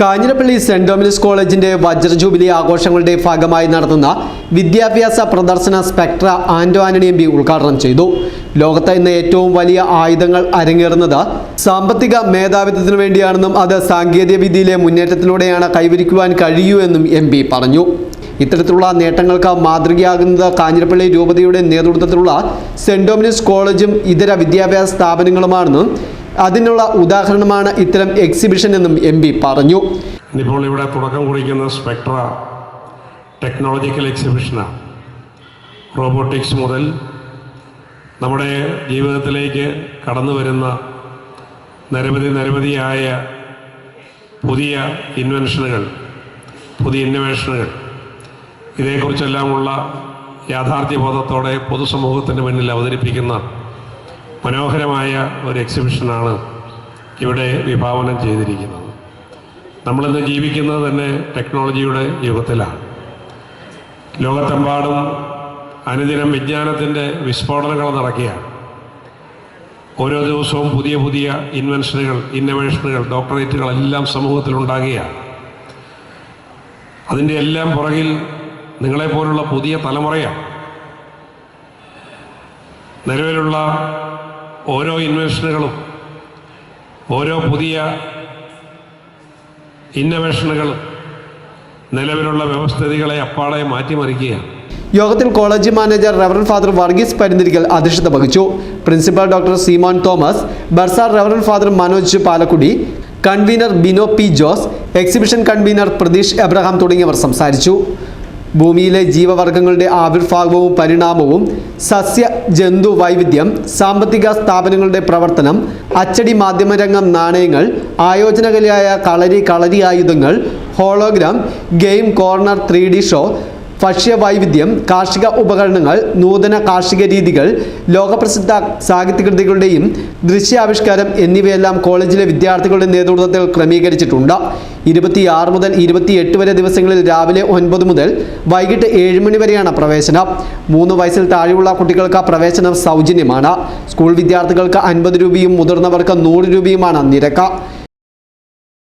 Kanjirappally saint Dominic's കോളേജിന്റെ വജ്ര jubilee ആഘോഷങ്ങളുടെ ഭാഗമായി നടത്തുന്ന വിദ്യാഭ്യാസ പ്രദർശന Spectra Anto Antony M P ഉദ്ഘാടനം ചെയ്തു. ലോകത്തെ ഇന്ന് ഏറ്റവും വലിയ ആയുധങ്ങൾ അരങ്ങേറുന്നത് സാമ്പത്തിക മേധാവിത്വത്തിനു വേണ്ടിയാണെന്നും അത് സാങ്കേതിക വിദ്യയിലെ മുന്നേറ്റത്തിലൂടെയാണ് കൈവരിക്കുവാൻ കഴിയൂ എന്നും എം പി പറഞ്ഞു. ഇത്തരത്തിലുള്ള നേട്ടങ്ങൾക്ക് മാതൃകയാകുന്നത് കാഞ്ഞിരപ്പള്ളി രൂപതയുടെ നേതൃത്വത്തിലുള്ള സെന്റ് ഡൊമിനിക്സ് കോളേജും ഇതര വിദ്യാഭ്യാസ സ്ഥാപനങ്ങളുമാണെന്നും അതിനുള്ള ഉദാഹരണമാണ് ഇത്തരം എക്സിബിഷൻ എന്നും എം പറഞ്ഞു. ഇപ്പോൾ ഇവിടെ തുടക്കം കുറിക്കുന്ന സ്പെക്ട്ര ടെക്നോളജിക്കൽ എക്സിബിഷനാണ് റോബോട്ടിക്സ് മുതൽ നമ്മുടെ ജീവിതത്തിലേക്ക് കടന്നു വരുന്ന നിരവധി നിരവധിയായ പുതിയ ഇൻവെൻഷനുകൾ പുതിയ ഇന്നോവേഷനുകൾ ഇതേക്കുറിച്ചെല്ലാമുള്ള യാഥാർത്ഥ്യബോധത്തോടെ പൊതുസമൂഹത്തിന്റെ മുന്നിൽ അവതരിപ്പിക്കുന്ന മനോഹരമായ ഒരു എക്സിബിഷനാണ് ഇവിടെ വിഭാവനം ചെയ്തിരിക്കുന്നത്. നമ്മളിന്ന് ജീവിക്കുന്നത് തന്നെ ടെക്നോളജിയുടെ യുഗത്തിലാണ്. ലോകത്തെമ്പാടും അനുദിനം വിജ്ഞാനത്തിന്റെ വിസ്ഫോടനങ്ങൾ നടക്കുകയാണ്. ഓരോ ദിവസവും പുതിയ പുതിയ ഇൻവെൻഷനുകൾ ഇന്നോവേഷനുകൾ ഡോക്ടറേറ്റുകളെല്ലാം സമൂഹത്തിലുണ്ടാകുകയാണ്. അതിന്റെ എല്ലാം പുറകിൽ നിങ്ങളെപ്പോലുള്ള പുതിയ തലമുറയാണ്. നിലവിലുള്ള ഓരോ ഇൻവെൻഷനുകളും ഓരോ പുതിയ ഇന്നവേഷനുകളും നിലവിലുള്ള വ്യവസ്ഥിതികളെ അപ്പാടെ മാറ്റിമറിക്കുകയാണ്. യോഗത്തിൽ college manager reverend father Varghese Parinthirikal അധ്യക്ഷത വഹിച്ചു. Principal doctor Simon Thomas bursar reverend father Manoj Palakkudy convener Bino P Jose exhibition convener Pratheesh Abraham തുടങ്ങിയവർ സംസാരിച്ചു. ഭൂമിയിലെ ജീവവർഗങ്ങളുടെ ആവിർഭാവവും പരിണാമവും സസ്യ ജന്തു വൈവിധ്യം സാമ്പത്തിക സ്ഥാപനങ്ങളുടെ പ്രവർത്തനം അച്ചടി മാധ്യമരംഗം നാണയങ്ങൾ ആയോജനകലയായ കളരി കളരി ആയുധങ്ങൾ hologram game corner three D show ഭക്ഷ്യവൈവിധ്യം കാർഷിക ഉപകരണങ്ങൾ നൂതന കാർഷിക രീതികൾ ലോകപ്രസിദ്ധ സാഹിത്യകൃതികളുടെയും ദൃശ്യാവിഷ്കാരം എന്നിവയെല്ലാം കോളേജിലെ വിദ്യാർത്ഥികളുടെ നേതൃത്വത്തിൽ ക്രമീകരിച്ചിട്ടുണ്ട്. ഇരുപത്തിയാറ് മുതൽ ഇരുപത്തിയെട്ട് വരെ ദിവസങ്ങളിൽ രാവിലെ ഒൻപത് മുതൽ വൈകിട്ട് ഏഴ് മണി വരെയാണ് പ്രവേശനം. മൂന്ന് വയസ്സിൽ താഴെയുള്ള കുട്ടികൾക്ക് പ്രവേശനം സൗജന്യമാണ്. സ്കൂൾ വിദ്യാർത്ഥികൾക്ക് അൻപത് രൂപയും മുതിർന്നവർക്ക് നൂറ് രൂപയുമാണ് നിരക്ക്.